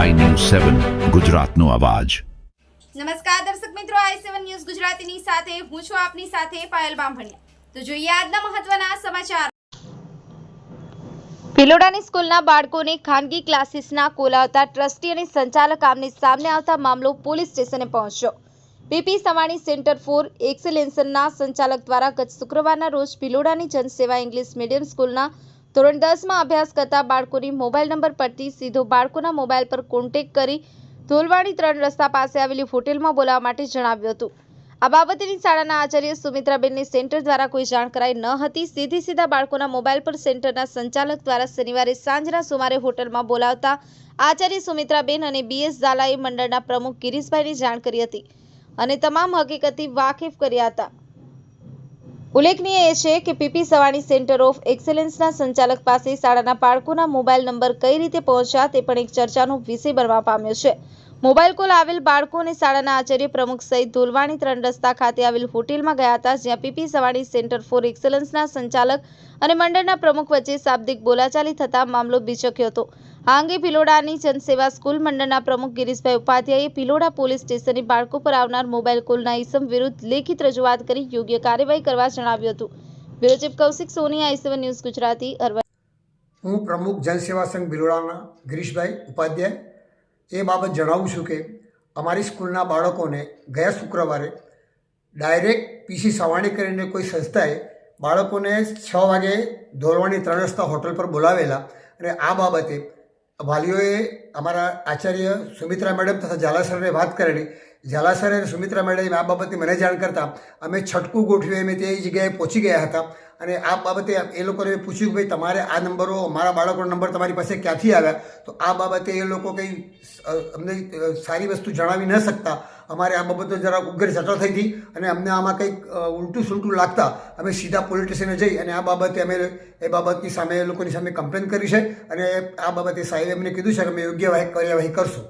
સેવન ગુજરાતનો અવાજ. નમસ્કાર દર્શક મિત્રો આઈ સેવન ન્યૂઝ ગુજરાતીની સાથે હું છું આપની સાથે પાયલ બામભણિયા. તો જોઈએ આજના મહત્વના સમાચાર. ભિલોડાની સ્કૂલના બાળકોને ખાનગી ક્લાસીસના કોલાવતા ટ્રસ્ટી અને સંચાલક આમને સામે આવતા મામલો પોલીસ સ્ટેશને પહોંચ્યો. પીપી સવાણી સેન્ટર ફોર એક્સેલેન્સના સંચાલક દ્વારા ગત શુક્રવારના રોજ ભિલોડાની જનસેવા ઇંગ્લિશ મીડિયમ સ્કૂલના ધોરણ દસમાં અભ્યાસ કરતા બાળકોની મોબાઈલ નંબર પરથી સીધો બાળકોના મોબાઈલ પર કોન્ટેક્ટ કરી ધોલવાડી ત્રણ રસ્તા પાસે આવેલી હોટેલમાં બોલાવવા માટે જણાવ્યું હતું. આ બાબતેની શાળાના આચાર્ય સુમિત્રાબેનને સેન્ટર દ્વારા કોઈ જાણ કરાઈ ન હતી. સીધી સીધા બાળકોના મોબાઈલ પર સેન્ટરના સંચાલક દ્વારા શનિવારે સાંજના સુમારે હોટલમાં બોલાવતા આચાર્ય સુમિત્રાબેન અને બીએસ ઝાલાએ મંડળના પ્રમુખ ગિરીશભાઈની જાણ કરી હતી અને તમામ હકીકતથી વાકેફ કર્યા હતા. ઉલ્લેખનીય એ છે કે પીપી સવાણી સેન્ટર ઓફ એક્સેલન્સના સંચાલક પાસે શાળાના બાળકોના મોબાઈલ નંબર કઈ રીતે પહોંચ્યા તે પણ એક ચર્ચાનો વિષય બનવા પામ્યો છે. મોબાઈલ કોલ આવેલ બાળકો અને શાળાના આચાર્ય પ્રમુખ સહિત ધોલવાણી ત્રણ રસ્તા ખાતે આવેલ હોટેલમાં ગયા હતા, જ્યાં પીપી સવાણી સેન્ટર ફોર એક્સેલન્સના સંચાલક અને મંડળના પ્રમુખ વચ્ચે શાબ્દિક બોલાચાલી થતા મામલો બીચક્યો હતો. આ અંગે ભિલોડાની જનસેવા સ્કૂલ મંડળના પ્રમુખ ગિરીશભાઈ ઉપાધ્યાયે ભિલોડા પોલીસ સ્ટેશનની બાળકો પર આવનાર મોબાઈલ કોલના ઇસમ વિરુદ્ધ લેખિત રજૂઆત કરી યોગ્ય કાર્યવાહી કરવા જણાવ્યું હતું. Bureau chief Kaushik Soni, I news Gujarati Aravalli હું પ્રમુખ જનસેવા સંઘ ભિલોડાના ગિરીશભાઈ ઉપાધ્યાય એ બાબત જણાવું છું કે અમારી સ્કૂલના બાળકોને ગયા શુક્રવારે ડાયરેક્ટ પીસી સવાણી કરીને કોઈ સંસ્થાએ બાળકોને છ વાગે ધોરવાની ત્રણ રસ્તા હોટલ પર બોલાવેલા અને આ બાબતે વાલીઓએ અમારા આચાર્ય સુમિત્રા મેડમ તથા ઝાલા સરને વાત કરેલી. ઝાલા સર અને સુમિત્રા મેડમ આ બાબતે મને જાણ કરતાં અમે છટકું ગોઠવી અમે તે જગ્યાએ પહોંચી ગયા હતા. અને આ બાબતે એ લોકોને પૂછ્યું કે ભાઈ, તમારે આ નંબરો અમારા બાળકોનો નંબર તમારી પાસે ક્યાંથી આવ્યા? તો આ બાબતે એ લોકો કંઈ અમને સારી વસ્તુ જણાવી ન શકતા. અમારે આ બાબતો જરા ઉગ્ર ચર્ચા થઈ હતી અને અમને આમાં કંઈક ઉલટું સુલટું લાગતા. અમે સીધા પોલીસ સ્ટેશને જઈ અને આ બાબતે અમે એ બાબતની સામે, એ લોકોની સામે કમ્પ્લેન કરી છે. અને આ બાબતે સાહેબે અમને કીધું છે કે અમે યોગ્ય કાર્યવાહી કરશું.